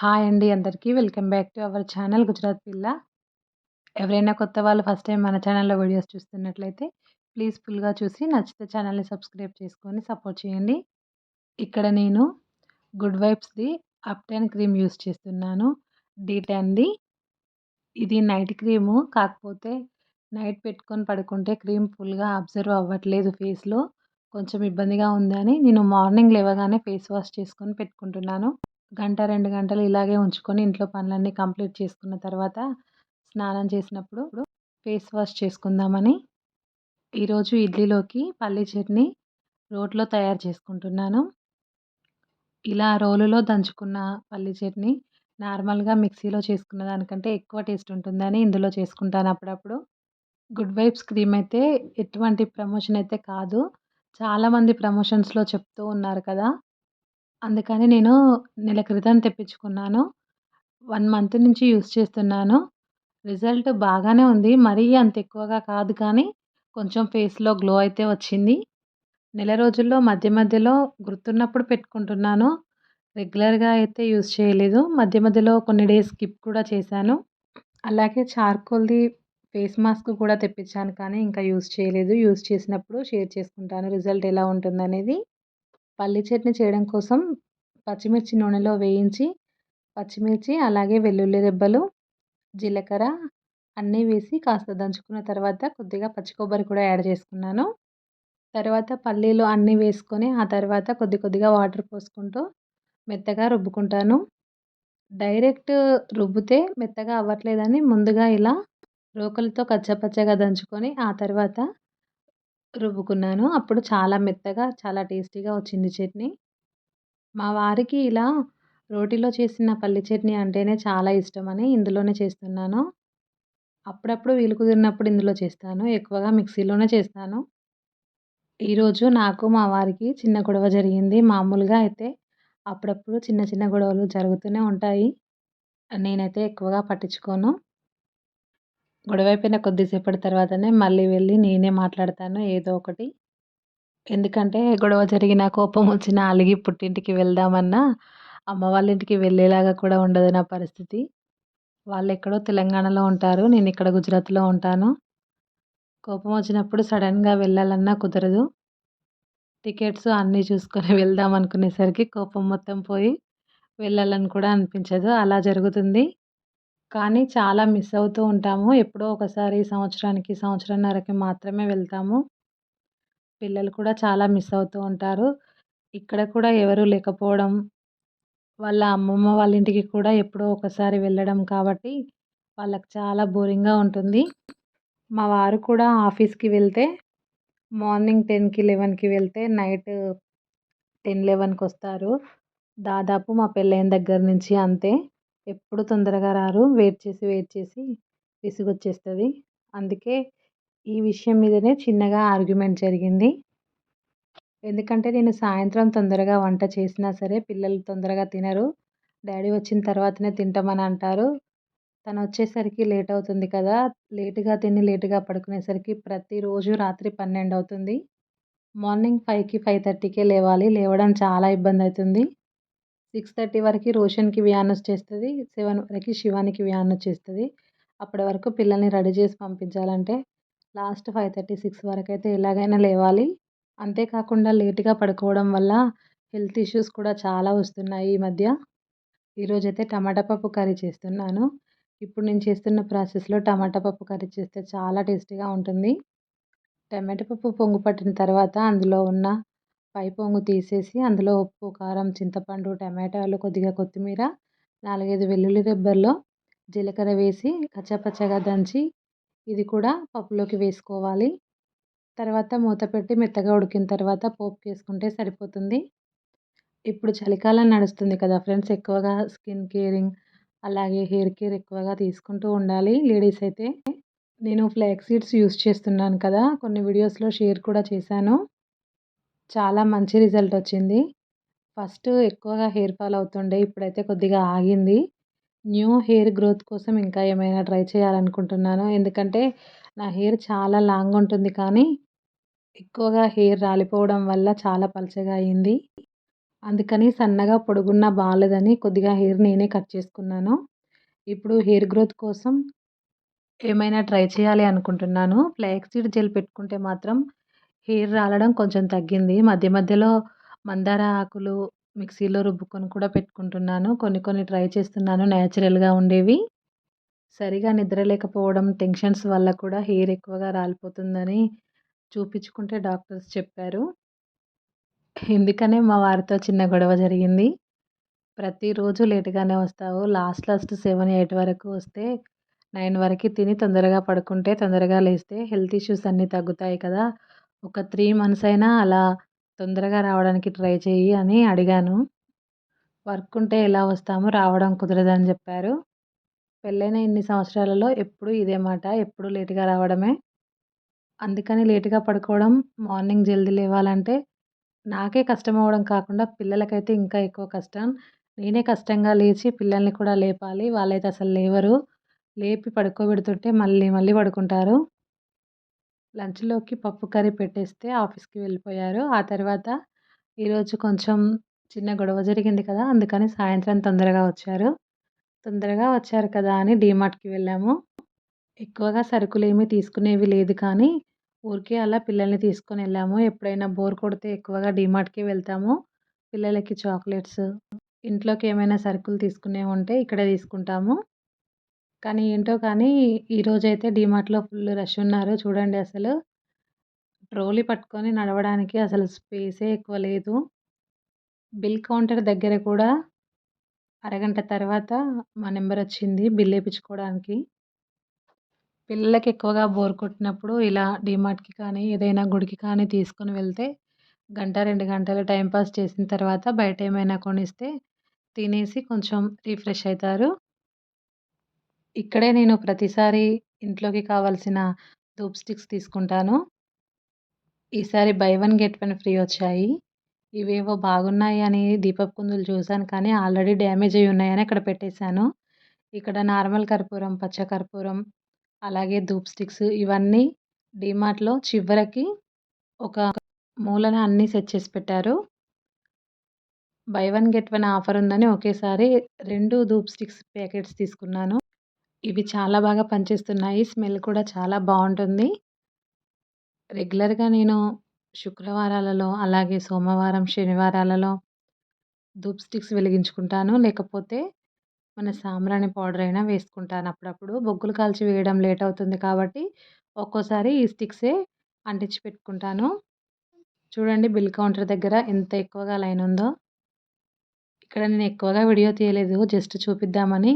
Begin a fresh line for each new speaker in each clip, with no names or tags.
Hi అండి అందరికీ. Welcome back to our channel Gujarat పిల్ల. ఎవరైనా కొత్త వాళ్ళు ఫస్ట్ టైం మన ఛానల్లో వీడియోస్ చూస్తున్నట్లయితే ప్లీజ్ ఫుల్గా చూసి నచ్చితే ఛానల్ని సబ్స్క్రైబ్ చేసుకొని సపోర్ట్ చేయండి. ఇక్కడ నేను గుడ్ వైబ్స్ది అప్ టెన్ క్రీమ్ యూస్ చేస్తున్నాను. డీటెన్ది ఇది నైట్ క్రీము. కాకపోతే నైట్ పెట్టుకొని పడుకుంటే క్రీమ్ ఫుల్గా అబ్జర్వ్ అవ్వట్లేదు ఫేస్లో. కొంచెం ఇబ్బందిగా ఉందని నేను మార్నింగ్ లేవగానే ఫేస్ వాష్ చేసుకొని పెట్టుకుంటున్నాను. గంట రెండు గంటలు ఇలాగే ఉంచుకొని ఇంట్లో పనులన్నీ కంప్లీట్ చేసుకున్న తర్వాత స్నానం చేసినప్పుడు ఫేస్ వాష్ చేసుకుందామని ఈరోజు ఇడ్లీలోకి పల్లి చట్నీ రోట్లో తయారు చేసుకుంటున్నాను. ఇలా రోలులో దంచుకున్న పల్లి చట్నీ నార్మల్గా మిక్సీలో చేసుకున్న దానికంటే ఎక్కువ టేస్ట్ ఉంటుందని ఇందులో చేసుకుంటాను అప్పుడప్పుడు. గుడ్ వైబ్స్ క్రీమ్ అయితే ఎటువంటి ప్రమోషన్ అయితే కాదు. చాలామంది ప్రమోషన్స్లో చెప్తూ ఉన్నారు కదా! అందుకని నేను నెల క్రితం తెప్పించుకున్నాను. వన్ మంత్ నుంచి యూస్ చేస్తున్నాను. రిజల్ట్ బాగానే ఉంది. మరీ అంత ఎక్కువగా కాదు కానీ కొంచెం ఫేస్లో గ్లో అయితే వచ్చింది. నెల రోజుల్లో మధ్య మధ్యలో గుర్తున్నప్పుడు పెట్టుకుంటున్నాను. రెగ్యులర్గా అయితే యూస్ చేయలేదు. మధ్య మధ్యలో కొన్ని డేస్ స్కిప్ కూడా చేశాను. అలాగే చార్కోల్ది ఫేస్ మాస్క్ కూడా తెప్పించాను కానీ ఇంకా యూస్ చేయలేదు. యూస్ చేసినప్పుడు షేర్ చేసుకుంటాను. రిజల్ట్ ఎలా ఉంటుందనేది. పల్లి చట్నీ చేయడం కోసం పచ్చిమిర్చి నూనెలో వేయించి పచ్చిమిర్చి అలాగే వెల్లుల్లి రెబ్బలు జీలకర్ర అన్నీ వేసి కాస్త దంచుకున్న తర్వాత కొద్దిగా పచ్చి కొబ్బరి కూడా యాడ్ చేసుకున్నాను. తర్వాత పల్లీలు అన్నీ వేసుకొని ఆ తర్వాత కొద్ది కొద్దిగా వాటర్ పోసుకుంటూ మెత్తగా రుబ్బుకుంటాను. డైరెక్ట్ రుబ్బితే మెత్తగా అవ్వట్లేదని ముందుగా ఇలా రోకలితో కచ్చపచ్చగా దంచుకొని ఆ తర్వాత రుబ్బుకున్నాను. అప్పుడు చాలా మెత్తగా చాలా టేస్టీగా వచ్చింది చట్నీ. మా వారికి ఇలా రోటిలో చేసిన పల్లి చట్నీ అంటేనే చాలా ఇష్టమని ఇందులోనే చేస్తున్నాను. అప్పుడప్పుడు వీలు కుదిరినప్పుడు ఇందులో చేస్తాను. ఎక్కువగా మిక్సీలోనే చేస్తాను. ఈరోజు నాకు మా వారికి చిన్న గొడవ జరిగింది. మామూలుగా అయితే అప్పుడప్పుడు చిన్న చిన్న గొడవలు జరుగుతూనే ఉంటాయి. నేనైతే ఎక్కువగా పట్టించుకోను. గొడవ అయిపోయిన కొద్దిసేపటి తర్వాతనే మళ్ళీ వెళ్ళి నేనే మాట్లాడతాను ఏదో ఒకటి. ఎందుకంటే గొడవ జరిగిన కోపం వచ్చిన అలిగి పుట్టింటికి వెళ్దామన్నా అమ్మ వాళ్ళ ఇంటికి వెళ్ళేలాగా కూడా ఉండదు నా పరిస్థితి. వాళ్ళు ఎక్కడో తెలంగాణలో ఉంటారు నేను ఇక్కడ గుజరాత్లో ఉంటాను. కోపం వచ్చినప్పుడు సడన్గా వెళ్ళాలన్నా కుదరదు. టికెట్స్ అన్నీ చూసుకొని వెళ్దాం అనుకునేసరికి కోపం మొత్తం పోయి వెళ్ళాలని కూడా అనిపించదు. అలా జరుగుతుంది. కానీ చాలా మిస్ అవుతూ ఉంటాము. ఎప్పుడో ఒకసారి సంవత్సరానికి సంవత్సరంన్నరకి మాత్రమే వెళ్తాము. పిల్లలు కూడా చాలా మిస్ అవుతూ ఉంటారు. ఇక్కడ కూడా ఎవరు లేకపోవడం వాళ్ళ అమ్మమ్మ వాళ్ళ ఇంటికి కూడా ఎప్పుడో ఒకసారి వెళ్ళడం కాబట్టి వాళ్ళకి చాలా బోరింగ్గా ఉంటుంది. మా వారు కూడా ఆఫీస్కి వెళ్తే మార్నింగ్ టెన్కి లెవెన్కి వెళ్తే నైట్ టెన్ లెవెన్కి వస్తారు. దాదాపు మా పెళ్ళైన దగ్గర నుంచి అంతే. ఎప్పుడు తొందరగా రారు. వెయిట్ చేసి వెయిట్ చేసి విసుగొచ్చేస్తుంది. అందుకే ఈ విషయం మీదనే చిన్నగా ఆర్గ్యుమెంట్ జరిగింది. ఎందుకంటే నేను సాయంత్రం తొందరగా వంట చేసినా సరే పిల్లలు తొందరగా తినరు. డాడీ వచ్చిన తర్వాతనే తింటామని అంటారు. తను వచ్చేసరికి లేట్ అవుతుంది కదా. లేటుగా తిని లేటుగా పడుకునేసరికి ప్రతిరోజు రాత్రి పన్నెండు అవుతుంది. మార్నింగ్ ఫైవ్కి ఫైవ్ థర్టీకే లేవాలి. లేవడం చాలా ఇబ్బంది అవుతుంది సిక్స్ థర్టీ వరకు రోషన్కి వ్యాన్ వచ్చేస్తుంది సెవెన్ వరకు శివానికి వ్యాన్ వచ్చేస్తుంది. అప్పటి వరకు పిల్లల్ని రెడీ చేసి పంపించాలంటే లాస్ట్ ఫైవ్ థర్టీ సిక్స్ వరకు అయితే ఎలాగైనా లేవాలి. అంతేకాకుండా లేటుగా పడుకోవడం వల్ల హెల్త్ ఇష్యూస్ కూడా చాలా వస్తున్నాయి ఈ మధ్య. ఈరోజైతే టమాటా పప్పు కర్రీ చేస్తున్నాను. ఇప్పుడు నేను చేస్తున్న ప్రాసెస్లో టమాటా పప్పు కర్రీ చేస్తే చాలా టేస్టీగా ఉంటుంది. టమాటా పప్పు పొంగు పట్టిన తర్వాత అందులో ఉన్న పై పొంగు తీసేసి అందులో ఉప్పు కారం చింతపండు టమాటాలు కొద్దిగా కొత్తిమీర నాలుగైదు వెల్లుల్లి రెబ్బల్లో జీలకర్ర వేసి కచ్చాపచ్చగా దంచి ఇది కూడా పప్పులోకి వేసుకోవాలి. తర్వాత మూత పెట్టి మెత్తగా ఉడికిన తర్వాత పోపు వేసుకుంటే సరిపోతుంది. ఇప్పుడు చలికాలం నడుస్తుంది కదా ఫ్రెండ్స్ ఎక్కువగా స్కిన్ కేరింగ్ అలాగే హెయిర్ కేర్ ఎక్కువగా తీసుకుంటూ ఉండాలి లేడీస్ అయితే. నేను ఫ్లాక్ సీడ్స్ యూస్ చేస్తున్నాను కదా కొన్ని వీడియోస్లో షేర్ కూడా చేశాను. చాలా మంచి రిజల్ట్ వచ్చింది ఫస్ట్ ఎక్కువగా హెయిర్ ఫాల్ అవుతుండే ఇప్పుడైతే కొద్దిగా ఆగింది న్యూ హెయిర్ గ్రోత్ కోసం ఇంకా ఏమైనా ట్రై చేయాలనుకుంటున్నాను ఎందుకంటే నా హెయిర్ చాలా లాంగ్ ఉంటుంది కానీ ఎక్కువగా హెయిర్ రాలిపోవడం వల్ల చాలా పలచగా అయింది అందుకని సన్నగా పొడుగున్న బాలేదని కొద్దిగా హెయిర్ నేనే కట్ చేసుకున్నాను. ఇప్పుడు హెయిర్ గ్రోత్ కోసం ఏమైనా ట్రై చేయాలి అనుకుంటున్నాను. ఫ్లాక్సీడ్ సీడ్ జెల్ పెట్టుకుంటే మాత్రం హెయిర్ రాలడం కొంచెం తగ్గింది. మధ్య మధ్యలో మందార ఆకులు మిక్సీలో రుబ్బుకొని కూడా పెట్టుకుంటున్నాను. కొన్ని కొన్ని ట్రై చేస్తున్నాను న్యాచురల్‌గా ఉండేవి. సరిగా నిద్ర లేకపోవడం, టెన్షన్స్ వల్ల కూడా హెయిర్ ఎక్కువగా రాలిపోతుందని చూపించుకుంటే డాక్టర్స్ చెప్పారు. ఎందుకనే మా వారితో చిన్న గొడవ జరిగింది. ప్రతిరోజు లేట్‌గానే వస్తావు. లాస్ట్ లాస్ట్ 7, 8 వరకు వస్తే నైన్ వరకు తిని తొందరగా పడుకుంటే తొందరగా లేస్తే హెల్త్ ఇష్యూస్ అన్నీ తగ్గుతాయి కదా! ఒక త్రీ మంత్స్ అయినా అలా తొందరగా రావడానికి ట్రై చెయ్యి అని అడిగాను. వర్క్ ఉంటే ఎలా వస్తాము రావడం కుదరదని చెప్పారు. పెళ్ళైన ఇన్ని సంవత్సరాలలో ఎప్పుడూ ఇదే మాట. ఎప్పుడూ లేటుగా రావడమే. అందుకని లేటుగా పడుకోవడం, మార్నింగ్ జల్దీ లేవాలంటే నాకే కష్టం అవ్వడం కాకుండా పిల్లలకైతే ఇంకా ఎక్కువ కష్టం. నేనే కష్టంగా లేచి పిల్లల్ని కూడా లేపాలి. వాళ్ళైతే అసలు లేవరు. లేపి పడుకోబెడుతుంటే మళ్ళీ మళ్ళీ పడుకుంటారు. లంచ్‌లోకి పప్పు కర్రీ పెట్టేస్తే ఆఫీస్‌కి వెళ్ళిపోయారు. ఆ తర్వాత ఈరోజు కొంచెం చిన్న గొడవ జరిగింది కదా! అందుకని సాయంత్రం తొందరగా వచ్చారు. తొందరగా వచ్చారు కదా అని డీమార్ట్‌కి వెళ్ళాము. ఎక్కువగా సరుకులు ఏమీ తీసుకునేవి లేదు కానీ ఊరికే అలా పిల్లల్ని తీసుకొని వెళ్ళాము. ఎప్పుడైనా బోర్ కొడితే ఎక్కువగా డీమార్ట్కి వెళ్తాము. పిల్లలకి చాక్లెట్స్, ఇంట్లోకి ఏమైనా సరుకులు తీసుకునేవి ఉంటే ఇక్కడే తీసుకుంటాము. కానీ ఏంటో కానీ ఈరోజైతే డీమార్ట్‌లో ఫుల్ రష్ ఉన్నారు. చూడండి అసలు. ట్రోలీ పట్టుకొని నడవడానికి అసలు స్పేసే ఎక్కువ లేదు. బిల్ కౌంటర్ దగ్గర కూడా అరగంట తర్వాత మా నెంబర్ వచ్చింది బిల్ వేయించుకోవడానికి పిల్లలకి ఎక్కువగా బోర్ కొట్టినప్పుడు ఇలా డీమార్ట్‌కి కానీ, ఏదైనా గుడికి కానీ తీసుకొని వెళ్తే గంట, రెండు గంటలు టైంపాస్ పాస్ చేసిన తర్వాత బయట ఏమైనా కొనిస్తే తినేసి కొంచెం రీఫ్రెష్ అవుతారు ఇక్కడే నేను ప్రతిసారి ఇంట్లోకి కావాల్సిన ధూప్ స్టిక్స్ తీసుకుంటాను. ఈసారి buy one get one free వచ్చాయి. ఇవేవో బాగున్నాయి అని దీపపు కుందులు చూశాను కానీ ఆల్రెడీ డ్యామేజ్ అయి ఉన్నాయని అక్కడ పెట్టేశాను. ఇక్కడ నార్మల్ కర్పూరం, పచ్చ కర్పూరం, అలాగే ధూప్ స్టిక్స్ ఇవన్నీ డీమార్ట్‌లో చివరికి ఒక మూలన అన్నీ సెట్ చేసి పెట్టారు. Buy one get one offer ఉందని ఒకేసారి రెండు ధూప్ స్టిక్స్ ప్యాకెట్స్ తీసుకున్నాను. ఇవి చాలా బాగా పనిచేస్తున్నాయి. స్మెల్ కూడా చాలా బాగుంటుంది రెగ్యులర్‌గా నేను శుక్రవారాలలో, అలాగే సోమవారం, శనివారాలలో ధూప్ స్టిక్స్ వెలిగించుకుంటాను. లేకపోతే మన సాంబ్రాణి పౌడర్ అయినా వేసుకుంటాను అప్పుడప్పుడు. బొగ్గులు కాల్చి వేయడం లేట్ అవుతుంది కాబట్టి ఒక్కోసారి ఈ స్టిక్సే అంటించి పెట్టుకుంటాను. చూడండి బిల్ కౌంటర్ దగ్గర ఎంత ఎక్కువగా లైన్ ఉందో. ఇక్కడ నేను ఎక్కువగా వీడియో తీయలేదు. జస్ట్ చూపిద్దామని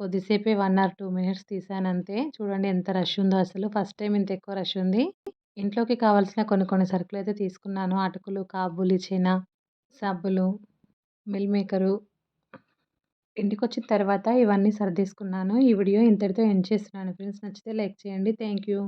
కొద్దిసేపే వన్ ఆర్ టూ మినిట్స్ తీసానంతే చూడండి ఎంత రష్ ఉందో అసలు. ఫస్ట్ టైం ఇంత ఎక్కువ రష్ ఉంది. ఇంట్లోకి కావాల్సిన కొన్ని కొన్ని సరుకులైతే తీసుకున్నాను. అటుకులు, కాబూలి చేన సబ్బులు, మిల్ మేకరు. ఇంటికి వచ్చిన తర్వాత ఇవన్నీ సర్దేసుకున్నాను. ఈ వీడియో ఇంతటితో ఎండ్ చేస్తున్నాను ఫ్రెండ్స్. నచ్చితే లైక్ చేయండి. Thank you.